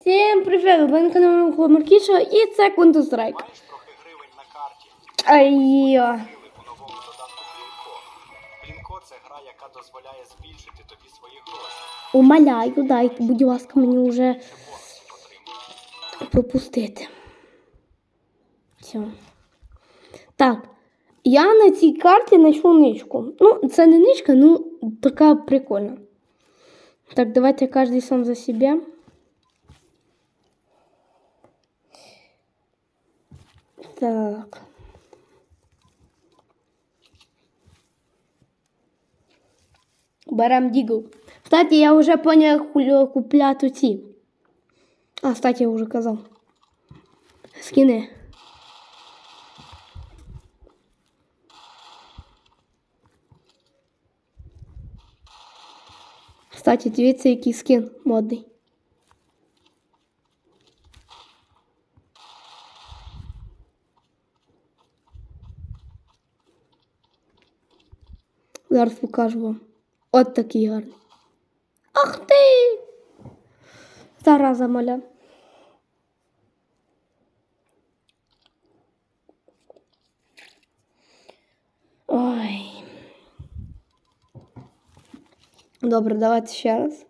Всім привіт! Ви на каналі Маркіша і це Counter-Strike. Маєш трохи гривень на карті. У новому додатку це гра, яка дозволяє збільшити тобі свої гроші. умоляю, дайте, будь ласка, мені вже пропустити. Все. Так. Я на цій карті знайшов ничку. Ну, це не ничка, ну така прикольна. Так, давайте кожен сам за себе. Так. Берем дігл. Кстати, я вже поняв як куль- купляти ці. А, кстати, я вже казав. Скини. Кстати, дивіться, який скин модний. Зараз покажу вам. От такий гарний. Ах ти! Зараза маля. Ой. Добре, давайте ще раз.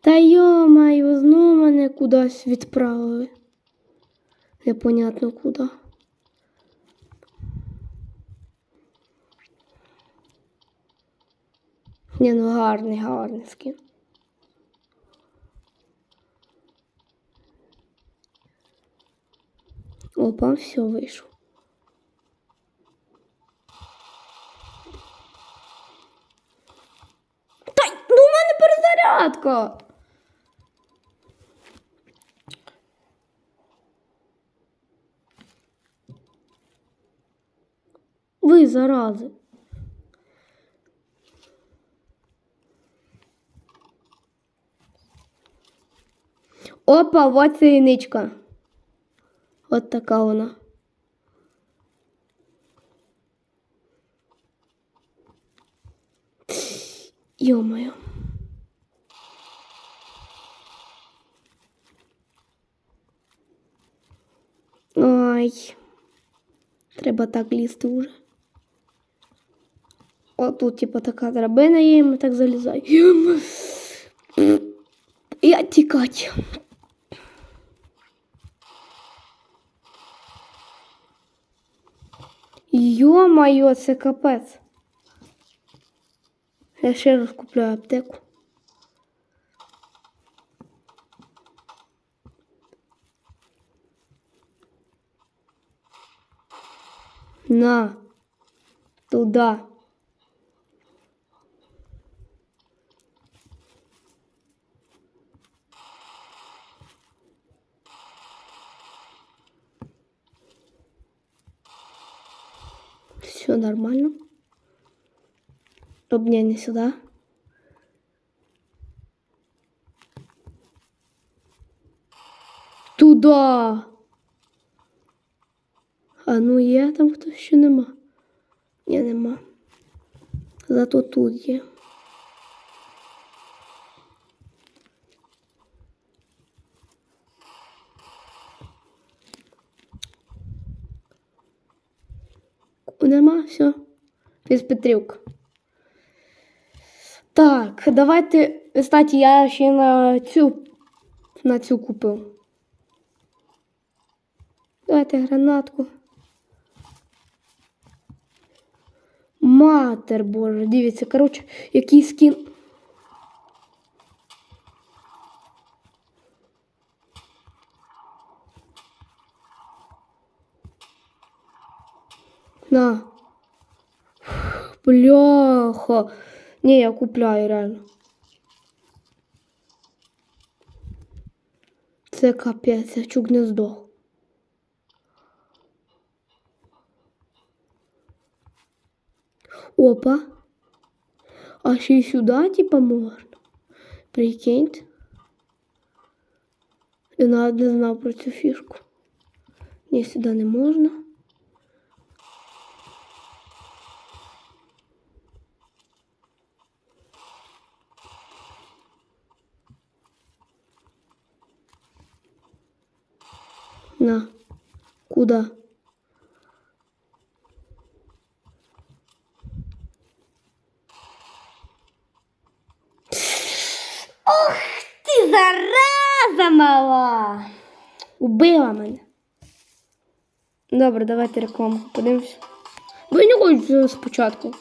Та йо-моє, знову мене кудись відправили. Непонятно куди. Ні, ну гарний, гарний скін. Опа, все вийшов. Та ну у мене перезарядка. Ви зарази. Опа, вот це іничка. От така вона. Йо-моє. Ой. Треба так лізти уже. О, тут, типа, така драбина є, і ми так залізаємо. Я тікать. Йо-моє, це капець. Я ще раз купляю аптеку. На. Туда. Все нормально. Об не, не сюда. Туда. А ну є там хтось ще нема. Ні, нема. Зато тут є. Нема, все. Без Петрюк. Так, давайте. Кстати, я ще на цю на цю купив. Давайте гранатку. Матер боже, дивіться, коротше, який скін. На. Бляха. Не, я купляю реально. Це капець, я чук не здох. Опа. А ще й сюди, типа, можна. Прикиньте. Я навіть не знав про цю фішку. Ні, сюди не можна. Куда? Ох ти зараза мала! Убила мене. Добре, давайте рекламу подивимося. Бо я не хочу це спочатку.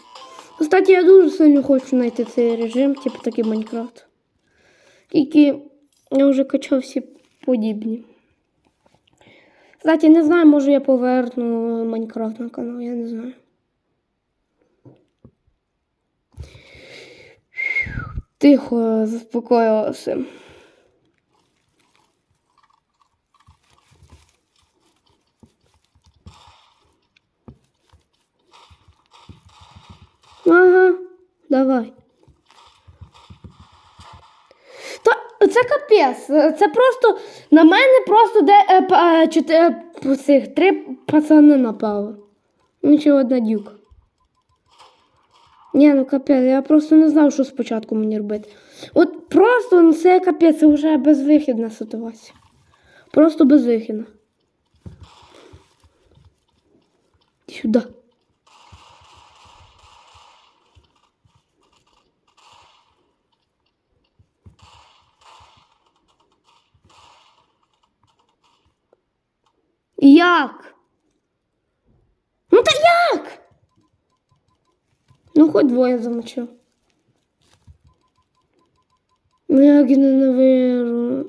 Кстати, я дуже сильно хочу знайти цей режим, типу такий Майнкрафт. Тільки я вже качав всі подібні. Кстати, не знаю, може я поверну Майнкрафт на канал, я не знаю. Тихо, заспокоїлася. Ага, давай. Та це капець. Це просто на мене просто де е, е, чотири, е, цих три пацани напали. Нічого одна дюк. Ні, ну капець, я просто не знав, що спочатку мені робити. От просто ну, це капець, це вже безвихідна ситуація. Просто безвихідна. Сюди. Як? Ну та як? Ну, хоч двоє замочив. Ну як я ненавижу.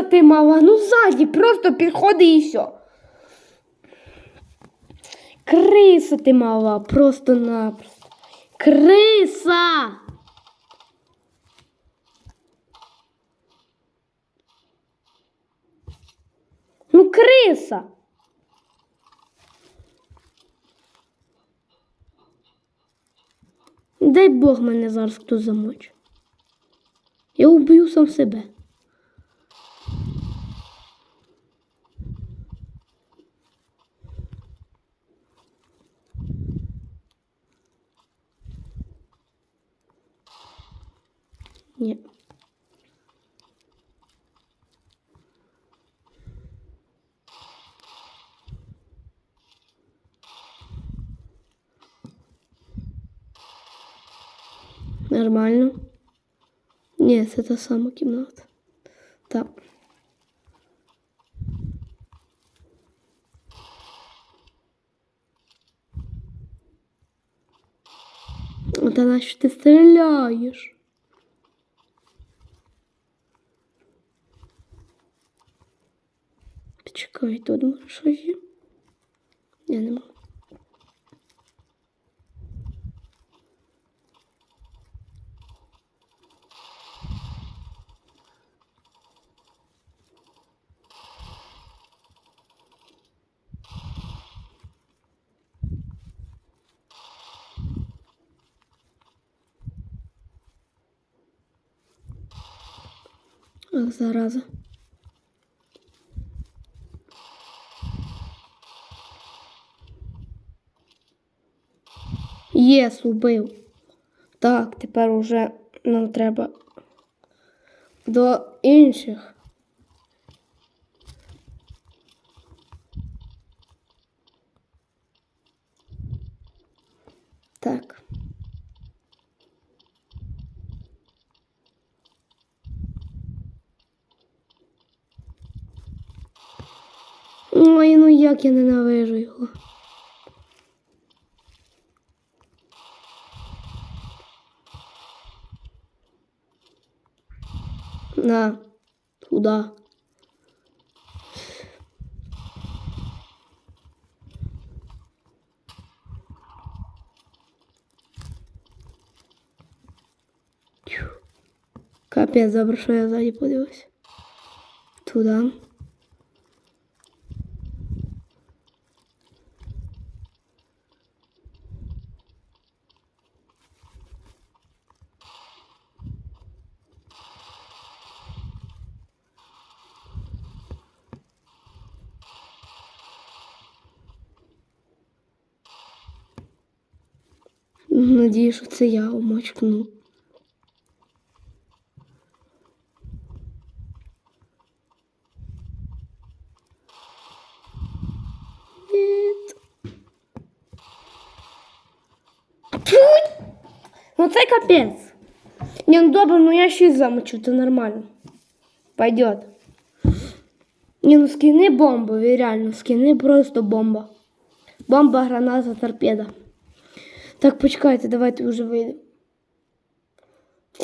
Ну, ти мала. Ну, ззаді просто підходи і все. Криса ти мала, просто-напросто. Криса! Ну, криса! Дай Бог мене зараз хтось замочить. Я уб'ю сам себе. Нормально. Ні, це та сама кімната. Так. Та на що ти стріляєш? Почекай, тут може щось є? Я не можу. Ах, зараза. Єс, убив. Так, тепер уже нам треба до інших. Так. Ой, ну як я ненавижу його. На, туда. Тю. Капець, добре, що я ззаді подивився. Туда. Надію, що це я умочкну. Ну це капець. Не, ну добре, ну я ще й замочу, це нормально. Пойдет. Не, ну скини бомбові, реально, скини просто бомба. Бомба, граната, торпеда. Так, почекайте, давайте вже вийдемо.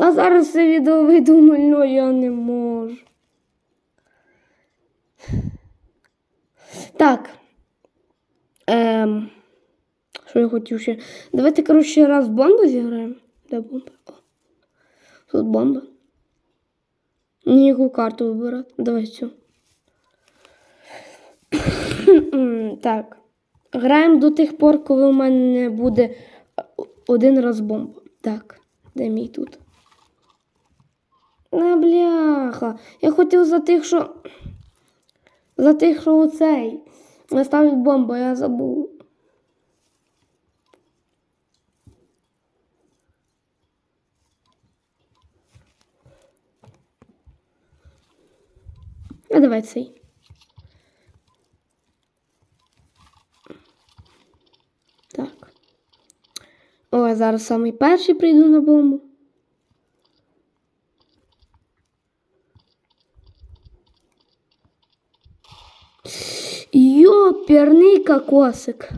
А зараз це відео вийду 0 я не можу. Так. Ем, що я хотів ще? Давайте, коротше, раз в бомбу зіграємо. Де бомба? О. Тут бомба. Ні, яку карту вибирати. Давай цю. Так. Граємо до тих пор, коли у мене буде один раз бомба. Так, де мій тут? На бляха. Я хотів за тих, що. За тих, що оцей. Наставить бомбу, я забув. А давай цей. Так. О, зараз самий перший прийду на бомбу. Ёперный кокосик.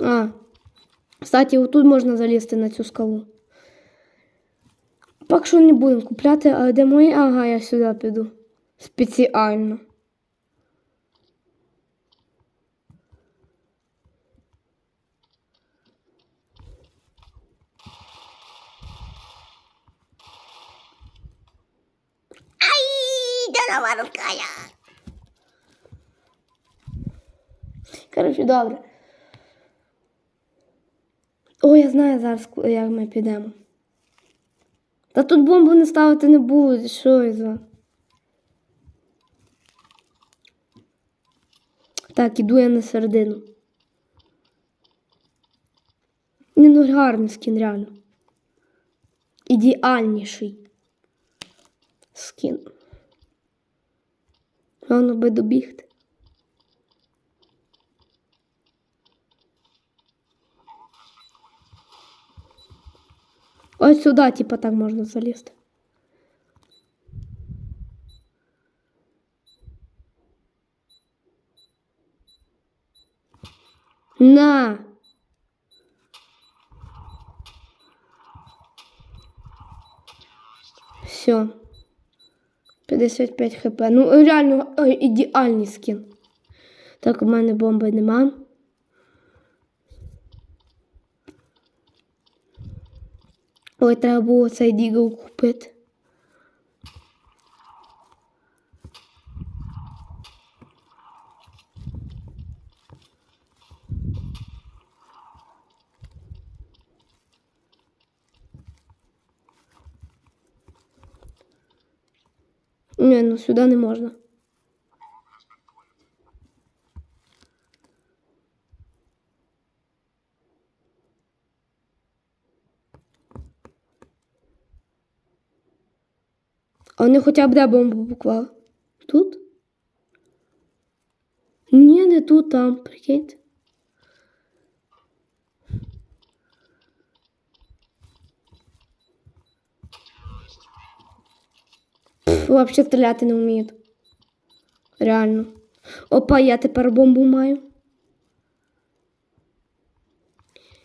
А, кстати, отут можна залізти на цю скалу. Поки що не будемо купляти, а де мої? Ага, я сюди піду. Спеціально. Ай, да морская. Коротше, добре. О, я знаю зараз, як ми підемо. Та тут бомбу не ставити не будуть, що я за. Так, іду я на середину. Ні, ну гарний скін, реально. Ідеальніший скін. Головне би добігти. Ось сюди, типа, так можна залізти. На! Все. 55 хп. Ну, реально ой, ідеальний скін. Так, у мене бомби нема. Ой, треба було цей дігл купити. Ні, ну сюди не можна. А вони хоча б де бомбу поклали? Тут? Ні, не тут, там, прикиньте. Вообще стріляти не вміють. Реально. Опа, я тепер бомбу маю.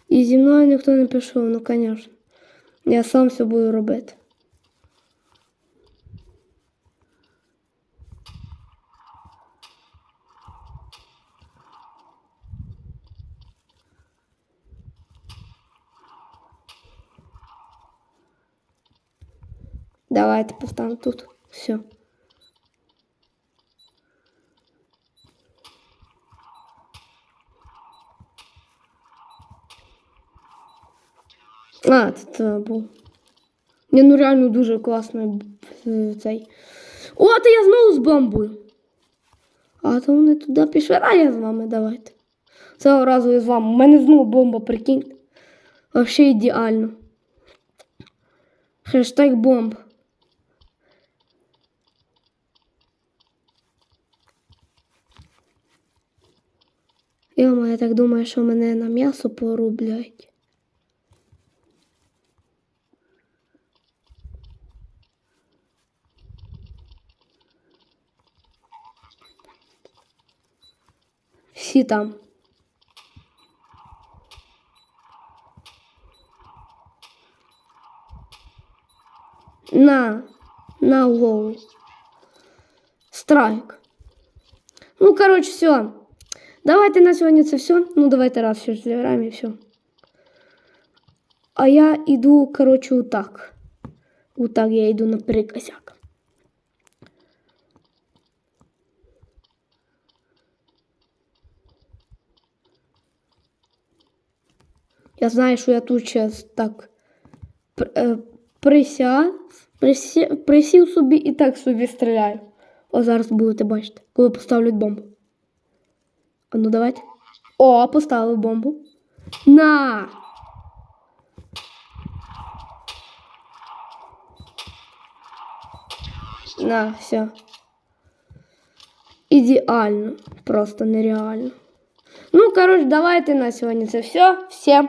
І зі мною ніхто не пішов, ну звісно. Я сам все буду робити. Давайте постану тут. Все. А, це, це був. Ні, ну реально дуже класно е, цей. О, то я знову з бомбою. А то вони туди пішли, а я з вами давайте. Цього разу я з вами. У мене знову бомба, прикинь. Вообще ідеально. Хештег бомб. Йома, я так думаю, що мене на м'ясо порублять. Всі там. На, на голову. Страйк. Ну, короче, все. Давайте на сьогодні це все. Ну, давайте раз ще зіграємо і все. А я йду, короче, отак. Отак я йду на перекосяк. Я знаю, що я тут зараз так пр- е, присяв, присів, присів собі і так собі стріляю. О, зараз будете бачити, коли поставлять бомбу. А ну давайте. О, поставив бомбу. На! На, все. Ідеально. Просто нереально. Ну, коротше, давайте на сьогодні це все. Всім